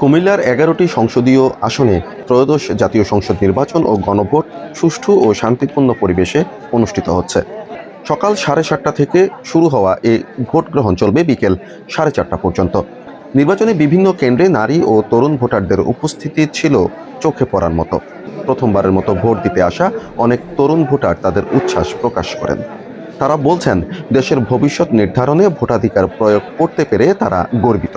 কুমিল্লার এগারোটি সংসদীয় আসনে ত্রয়োদশ জাতীয় সংসদ নির্বাচন ও গণভোট সুষ্ঠু ও শান্তিপূর্ণ পরিবেশে অনুষ্ঠিত হচ্ছে। সকাল সাড়ে সাতটা থেকে শুরু হওয়া এই ভোট গ্রহণ চলবে বিকেল সাড়ে চারটা পর্যন্ত। নির্বাচনে বিভিন্ন কেন্দ্রে নারী ও তরুণ ভোটারদের উপস্থিতি ছিল চোখে পড়ার মতো। প্রথমবারের মতো ভোট দিতে আসা অনেক তরুণ ভোটার তাদের উচ্ছ্বাস প্রকাশ করেন। তারা বলছেন, দেশের ভবিষ্যৎ নির্ধারণে ভোটাধিকার প্রয়োগ করতে পেরে তারা গর্বিত।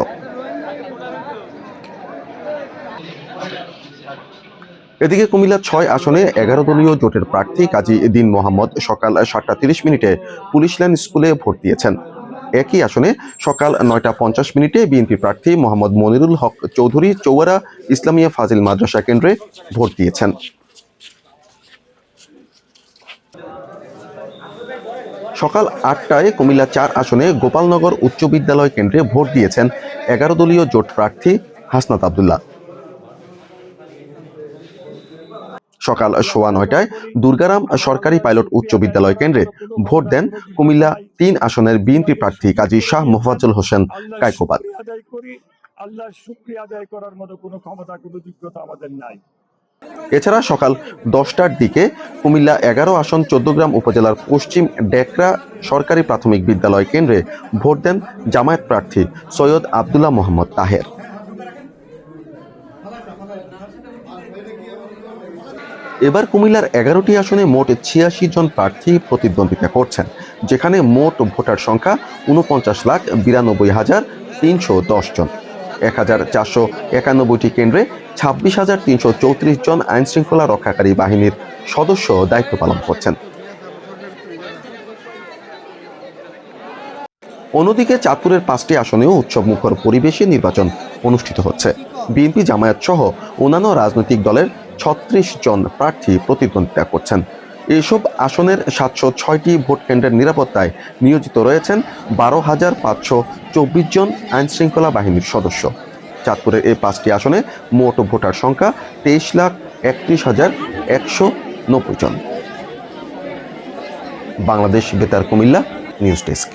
এদিকে কুমিল্লা ছয় আসনে এগারো দলীয় জোটের প্রার্থী কাজী দিন মোহাম্মদ সকাল সাতটা তিরিশ মিনিটে পুলিশ লাইন স্কুলে ভোট দিয়েছেন একই আসনে সকাল নয়টা পঞ্চাশ মিনিটে বিএনপি প্রার্থী মোহাম্মদ মনিরুল হক চৌধুরী চৌয়ারা ইসলামিয়া ফাজিল মাদ্রাসা কেন্দ্রে ভোট দিয়েছেন সকাল আটটায় কুমিল্লা চার আসনে গোপালনগর উচ্চ বিদ্যালয় কেন্দ্রে ভোট দিয়েছেন এগারো দলীয় জোট প্রার্থী হাসনাত আবদুল্লাহ। সকাল সোয়া নয়টায় দুর্গারাম সরকারি পাইলট উচ্চ বিদ্যালয় কেন্দ্রে ভোট দেন কুমিল্লা তিন আসনের বিএনপি প্রার্থী কাজী শাহ মোফাজ্জল হোসেন কায়কোবাদ এছাড়া সকাল দশটার দিকে কুমিল্লা এগারো আসন চোদ্দগ্রাম উপজেলার পশ্চিম ডেকরা সরকারি প্রাথমিক বিদ্যালয় কেন্দ্রে ভোট দেন জামায়াত প্রার্থী সৈয়দ আবদুল্লাহ মোহাম্মদ তাহের। এবার কুমিল্লার এগারোটি আসনে মোট ছিয়াশি জন প্রার্থী প্রতিদ্বন্দ্বিতা করছেন, যেখানে মোট ভোটার সংখ্যা উনপঞ্চাশ লাখ বিরানব্বই হাজার তিনশো দশ জন। এক হাজার চারশো একানব্বইটি কেন্দ্রে ছাব্বিশ হাজার তিনশো চৌত্রিশ জন আইনশৃঙ্খলা রক্ষাকারী বাহিনীর সদস্য দায়িত্ব পালন করছেন। অন্যদিকে চাঁদপুরের পাঁচটি আসনেও উৎসব মুখর পরিবেশে নির্বাচন অনুষ্ঠিত হচ্ছে। বিএনপি জামায়াত সহ অন্যান্য রাজনৈতিক দলের ছত্রিশ জন প্রার্থী প্রতিদ্বন্দ্বিতা করছেন। এসব আসনের সাতশো ছয়টি ভোট কেন্দ্রের নিরাপত্তায় নিয়োজিত রয়েছেন বারো হাজার পাঁচশো চব্বিশ জন আইনশৃঙ্খলা বাহিনীর সদস্য। চাঁদপুরের এই পাঁচটি আসনে মোট ভোটার সংখ্যা তেইশ লাখ একত্রিশ হাজার একশো নব্বই জন। বাংলাদেশ বেতার কুমিল্লা নিউজ ডেস্ক।